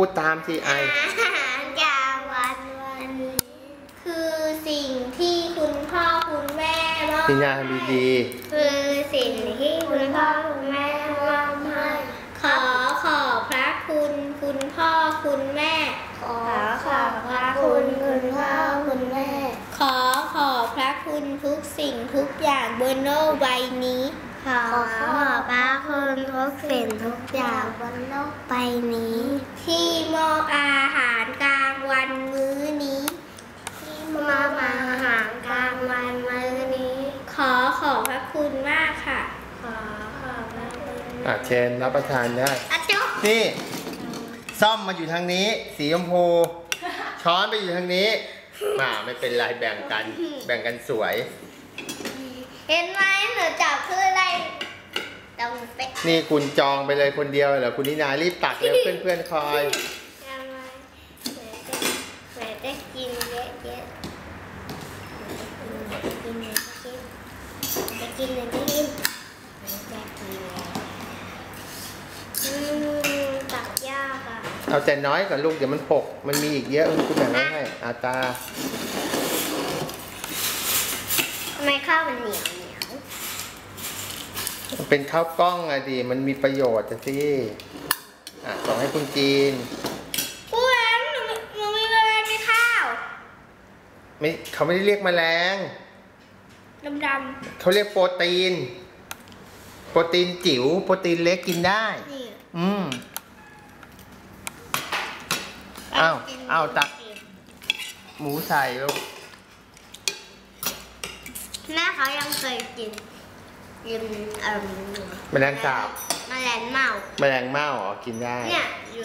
พูดตามสิไอ อาหารกลางวันวันนี้คือสิ่งที่คุณพ่อคุณแม่มอบพี่นาทำดีคือสิ่งที่คุณพ่อคุณแม่มอบให้ขอขอบพระคุณคุณพ่อคุณแม่ ขอขอบพระคุณคุณพ่อคุณแม่ ขอขอบพระคุณทุกสิ่งทุกอย่างบนโลกใบนี้ ขอขอบพระคุณทุกสิ่งทุกอย่างบนโลกใบนี้ ที่มอบอาหารกลางวันมื้อนี้ ที่มอบอาหารกลางวันมื้อนี้ ขอขอบพระคุณมากค่ะ ขอขอบพระคุณๆอะเชนรับประทานได้ อาจุ๊บนี่ซ่อมมาอยู่ทางนี้ สีชมพู ช้อนไปอยู่ทางนี้มาไม่เป็นไรแบ่งกัน แบ่งกันสวย เห็นไหมหนูจับคืออะไรตรงเป๊ะ นี่คุณจองไปเลยคนเดียวเหรอคุณนินารีบตักเร็วเพื่อนๆคอยทำไมเหมือนจะกินเยอะๆกินเยอะๆกินจะกินจะกินจะกินอืมตักยากอะ เอาแต่น้อยก่อนลูกเดี๋ยวมันหก มันมีอีกเยอะคุณแบ่งไว้ให้อาตาทำไมข้าวมันเหนียวเหนียว มันเป็นข้าวกล้องอะดิมันมีประโยชน์อะสิอะส่งให้คุณจีนกูแอนหนูหนูมีเวลาไม่ข้าวไม่เขาไม่ได้เรียกแมลงดำเขาเรียกโปรตีน โปรตีนจิ๋วโปรตีนเล็กกินได้ๆนี่อืมอ้าวอ้าวตัก หมูใส่ลูกแม่เขายังเคยกิน กินเอ่อแมลงสาบแมลงเม่าแมลงเม่าอ๋อกินได้ เนี่ยอยู่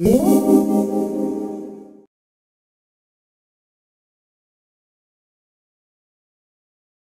อืม